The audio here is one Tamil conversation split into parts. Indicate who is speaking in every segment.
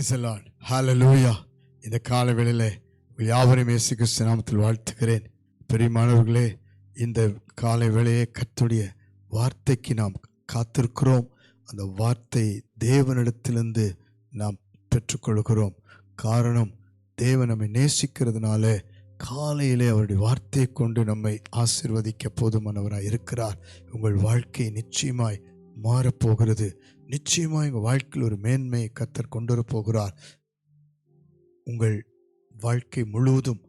Speaker 1: Praise the இந்த கால யாவரும் உங்கள் யாவரையும் இயேசு கிறிஸ்து நாமத்தில் வாழ்த்துகிறேன். பெரியமானவர்களே இந்த காலை வேளையே கர்த்தருடைய வார்த்தைக்கு நாம் காத்திருக்கிறோம். அந்த வார்த்தை தேவனிடத்திலிருந்து நாம் பெற்றுக்கொள்கிறோம். காரணம் தேவன் நம்மை நேசிக்கிறதுனால காலையிலே அவருடைய வார்த்தையை கொண்டு நம்மை ஆசிர்வதிக்க போதுமானவராக இருக்கிறார் உங்கள் வாழ்க்கை நிச்சயமாய் மாறப்போகிறது. நிச்சயமாக எங்கள் வாழ்க்கையில் ஒரு மேன்மையை கத்தர் கொண்டு வரப் போகிறார் உங்கள் வாழ்க்கை முழுவதும்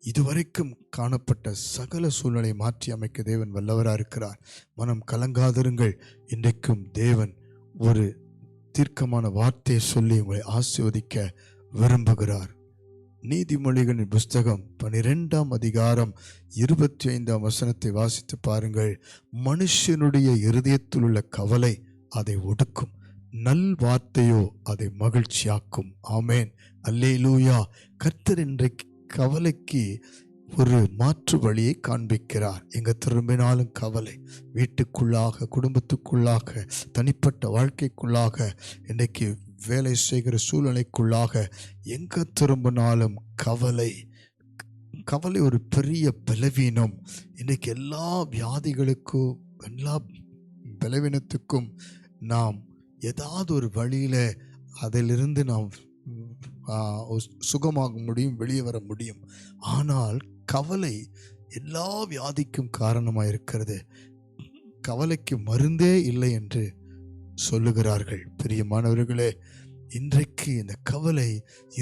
Speaker 1: இதுவரைக்கும் காணப்பட்ட சகல சூழ்நிலை மாற்றி அமைக்க தேவன் வல்லவராக இருக்கிறார். மனம் கலங்காதிருங்கள். இன்றைக்கும் தேவன் ஒரு தீர்க்கமான வார்த்தையை சொல்லி உங்களை ஆசிர்வதிக்க விரும்புகிறார். நீதிமொழிகளின் புஸ்தகம் பனிரெண்டாம் அதிகாரம் இருபத்தி ஐந்தாம் வசனத்தை வாசித்து பாருங்கள். மனுஷனுடைய இருதயத்தில் உள்ள கவலை அதை ஒடுக்கும் நல் வார்த்தையோ அதை மகிழ்ச்சியாக்கும். ஆமேன். அல்லேலூயா. கர்த்தர் இன்றைக்கு கவலைக்கு ஒரு மாற்று வழியை காண்பிக்கிறார். எங்க திரும்பினாலும் கவலை வீட்டுக்குள்ளாக குடும்பத்துக்குள்ளாக தனிப்பட்ட வாழ்க்கைக்குள்ளாக இன்றைக்கு வேலை செய்கிற சூழ்நிலைக்குள்ளாக எங்கே திரும்பினாலும் கவலை கவலை ஒரு பெரிய பலவீனம். இன்றைக்கு எல்லா வியாதிகளுக்கும் எல்லா பலவீனத்துக்கும் நாம் ஏதாவது ஒரு வழியில் அதிலிருந்து நாம் சுகமாக முடியும் வெளியே வர முடியும். ஆனால் கவலை எல்லா வியாதிக்கும் காரணமாக இருக்கிறது கவலைக்கு மருந்தே இல்லை என்று சொல்லுகிறார்கள். பிரியமானவர்களே இன்றைக்கு இந்த கவலை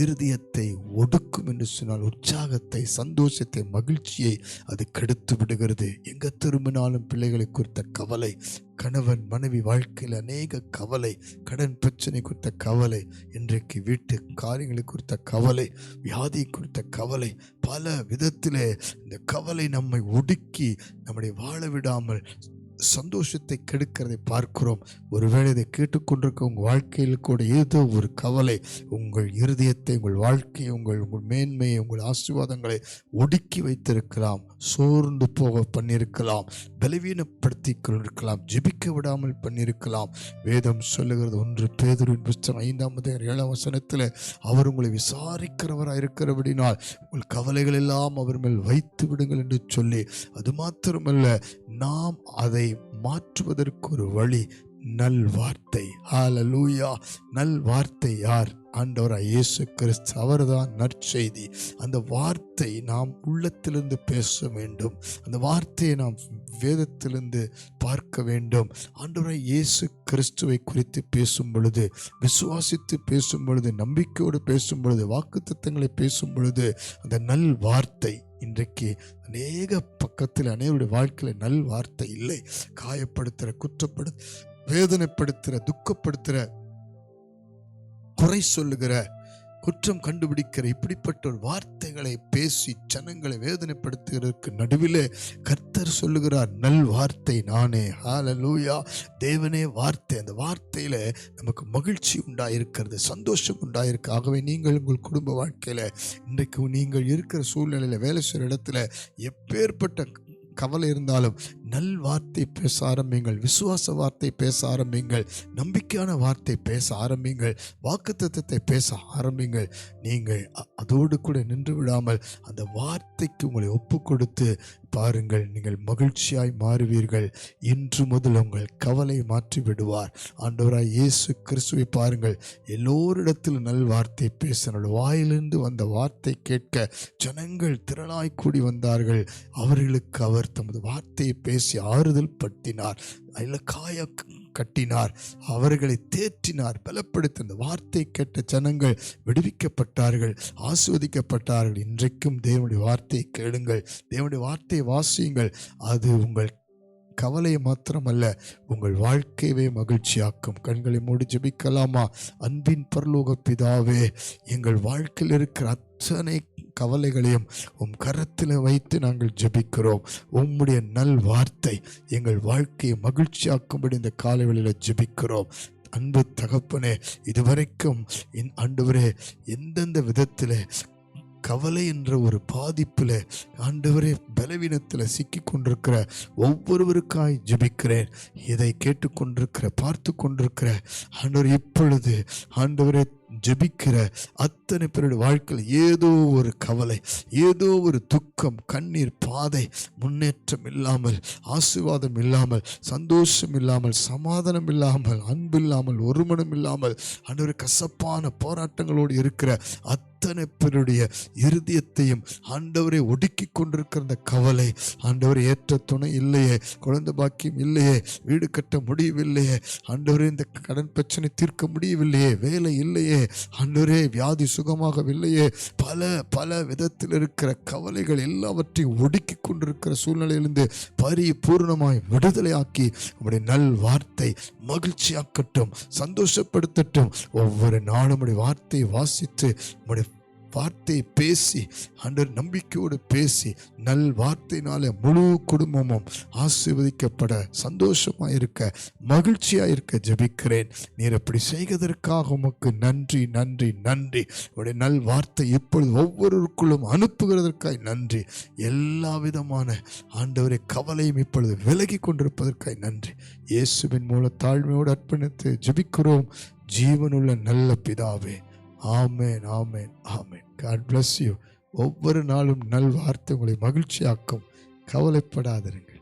Speaker 1: இருதயத்தை ஒடுக்கும் என்று சொன்னால் உற்சாகத்தை சந்தோஷத்தை மகிழ்ச்சியை அது கெடுத்து விடுகிறது. எங்கே திரும்பினாலும் பிள்ளைகளை குறித்த கவலை கணவன் மனைவி வாழ்க்கையில் அநேக கவலை கடன் பிரச்சனை குறித்த கவலை இன்றைக்கு வீட்டு காரியங்களை குறித்த கவலை வியாதி குறித்த கவலை பல விதத்திலே இந்த கவலை நம்மை ஒடுக்கி நம்முடைய வாழ விடாமல் சந்தோஷத்தை கெடுக்கிறதை பார்க்கிறோம். ஒருவேளை இதை கேட்டுக்கொண்டிருக்க உங்கள் வாழ்க்கையில் கூட ஏதோ ஒரு கவலை உங்கள் இருதயத்தை உங்கள் வாழ்க்கையை உங்கள் உங்கள் மேன்மையை உங்கள் ஆசீர்வாதங்களை ஒடுக்கி வைத்திருக்கலாம் சோர்ந்து போக பண்ணியிருக்கலாம் பலவீனப்படுத்தி கொண்டிருக்கலாம் ஜெபிக்க விடாமல் பண்ணியிருக்கலாம். வேதம் சொல்லுகிறது ஒன்று பேதுருவின் புஸ்தம் ஐந்தாம் தேர் ஏழாம் வசனத்தில் அவர் உங்களை விசாரிக்கிறவராக இருக்கிறபடினால் உங்கள் கவலைகள் எல்லாம் அவர் மேல் வைத்து விடுங்கள் என்று சொல்லி அது மாத்திரமல்ல நாம் அதை மாற்றுவதற்கு ஒரு வழி நல் வார்த்தை. ஹalleluya நல் வார்த்தை யார்? ஆண்டவராய் இயேசு கிறிஸ்து. அவர்தான் நற்செய்தி. அந்த வார்த்தை நாம் உள்ளத்திலிருந்து பேச வேண்டும். அந்த வார்த்தையை நாம் வேதத்திலிருந்து பார்க்க வேண்டும். ஆண்டவராய் இயேசு கிறிஸ்துவை குறித்து பேசும் பொழுது விசுவாசித்து பேசும் பொழுது நம்பிக்கையோடு பேசும் பொழுது வாக்குத்தத்தங்களை பேசும் பொழுது அந்த நல் வார்த்தை இன்றைக்கு அநேக பக்கத்தில் அனைவருடைய வாழ்க்கையில் நல் வார்த்தை இல்லை. காயப்படுத்துகிற குற்றப்படு வேதனைப்படுத்துகிற துக்கப்படுத்துகிற குறை சொல்லுகிற குற்றம் கண்டுபிடிக்கிற இப்படிப்பட்ட ஒரு வார்த்தைகளை பேசி ஜனங்களை வேதனைப்படுத்துகிறதுக்கு நடுவிலே கர்த்தர் சொல்லுகிறார் நல் வார்த்தை நானே. ஹalleluya தேவனே வார்த்தை. அந்த வார்த்தையில் நமக்கு மகிழ்ச்சி உண்டாயிருக்கிறது சந்தோஷம் உண்டாயிருக்கு. ஆகவே நீங்கள் உங்கள் குடும்ப வாழ்க்கையில் இன்றைக்கு நீங்கள் இருக்கிற சூழ்நிலையில் வேலை செய்கிற இடத்துல எப்பேற்பட்ட கவலை இருந்தாலும் நல் வார்த்தை பேச ஆரம்பிங்கள் விசுவாச வார்த்தை பேச ஆரம்பிங்கள் நம்பிக்கையான வார்த்தை பேச ஆரம்பிங்கள் வாக்குத்தத்தத்தை பேச ஆரம்பிங்கள். நீங்கள் அதோடு கூட நின்று விடாமல் அந்த வார்த்தைக்கு உங்களை ஒப்பு கொடுத்து பாருங்கள் நீங்கள் மகிழ்ச்சியாய் மாறுவீர்கள். இன்று முதல் உங்கள் கவலை மாற்றி விடுவார். ஆண்டவராய் இயேசு கிறிஸ்துவை பாருங்கள் எல்லோரிடத்திலும் நல் வார்த்தை பேசினோட வாயிலிருந்து வந்த வார்த்தை கேட்க ஜனங்கள் திரளாய் கூடி வந்தார்கள். அவர்களுக்கு அவர் தமது வார்த்தையை பேசி ஆறுதல் படுத்தினார் அதில் காய கட்டினார். அவர்களை தேற்றினார். பலப்படுத்த அந்த வார்த்தை கேட்ட ஜனங்கள் விடுவிக்கப்பட்டார்கள். ஆஸ்வதிக்கப்பட்டார்கள் இன்றைக்கும் தேவனுடைய வார்த்தையை கேளுங்கள். தேவனுடைய வார்த்தையை வாசியுங்கள். அது உங்கள் கவலையை மாத்திரமல்ல உங்கள் வாழ்க்கையவே மகிழ்ச்சியாக்கும். கண்களை மூடி ஜெபிக்கலாமா? அன்பின் பரலோக பிதாவே எங்கள் வாழ்க்கையில் இருக்கிற அத்தனை கவலைகளையும் உம் கரத்தில் வைத்து நாங்கள் ஜெபிக்கிறோம். உம்முடைய நல் வார்த்தை எங்கள் வாழ்க்கையை மகிழ்ச்சியாக்கும்படி இந்த காலைவெளியில் ஜெபிக்கிறோம். அன்பு தகப்பனே இதுவரைக்கும் என் ஆண்டவரே எந்தெந்த விதத்தில் கவலை என்ற ஒரு பாதிப்பில் ஆண்டவரே பலவீனத்தில் சிக்கி கொண்டிருக்கிற ஒவ்வொருவருக்காய் ஜெபிக்கிறேன். இதை கேட்டுக்கொண்டிருக்கிற பார்த்து கொண்டிருக்கிற ஆண்டவர் இப்பொழுது ஆண்டவரே ஜெபிக்கிற அத்தனை பேருடைய வாழ்க்கையில் ஏதோ ஒரு கவலை ஏதோ ஒரு துக்கம் கண்ணீர் பாதை முன்னேற்றம் இல்லாமல் ஆசீர்வாதம் இல்லாமல் சந்தோஷம் இல்லாமல் சமாதானம் இல்லாமல் அன்பு இல்லாமல் ஒருமனம் இல்லாமல் அன்று கசப்பான போராட்டங்களோடு இருக்கிற அத் அத்தனை பேருடைய இருதயத்தையும் ஆண்டவரை ஒடுக்கி கொண்டிருக்கிற அந்த கவலை ஆண்டவரை ஏற்ற துணை இல்லையே குழந்தை பாக்கியம் இல்லையே வீடு கட்ட முடியவில்லையே ஆண்டவரே இந்த கடன் பிரச்சனை தீர்க்க முடியவில்லையே வேலை இல்லையே ஆண்டவரே வியாதி சுகமாகவில்லையே பல பல விதத்தில் இருக்கிற கவலைகள் எல்லாவற்றையும் ஒடுக்கி கொண்டிருக்கிற சூழ்நிலையிலிருந்து பரிபூர்ணமாய் விடுதலையாக்கி உங்களுடைய நல் வார்த்தை மகிழ்ச்சியாக்கட்டும் சந்தோஷப்படுத்தட்டும் ஒவ்வொரு நாளும் வார்த்தையை வாசித்து உடைய வார்த்தை பேசி ஆண்டவர் நம்பிக்கையோடு பேசி நல் வார்த்தையினால முழு குடும்பமும் ஆசீர்வதிக்கப்பட சந்தோஷமாக இருக்க மகிழ்ச்சியாக இருக்க ஜெபிக்கிறேன். நீர் அப்படி செய்வதற்காக உமக்கு நன்றி நன்றி நன்றி. உடைய நல் வார்த்தை இப்பொழுது ஒவ்வொருவருக்குள்ளும் அனுப்புகிறதற்காய் நன்றி. எல்லா விதமான ஆண்டவரை கவலையும் இப்பொழுது விலகி கொண்டிருப்பதற்காய் நன்றி. இயேசுவின் மூல தாழ்மையோடு அர்ப்பணித்து ஜெபிக்கிறோம். ஜீவனுள்ள நல்ல பிதாவே ஆமேன் ஆமேன் ஆமேன். காட் பிளஸ் யூ ஒவ்வொரு நாளும் நல்வார்த்தை உங்களை மகிழ்ச்சியாக்கும். கவலைப்படாதிருங்கள்.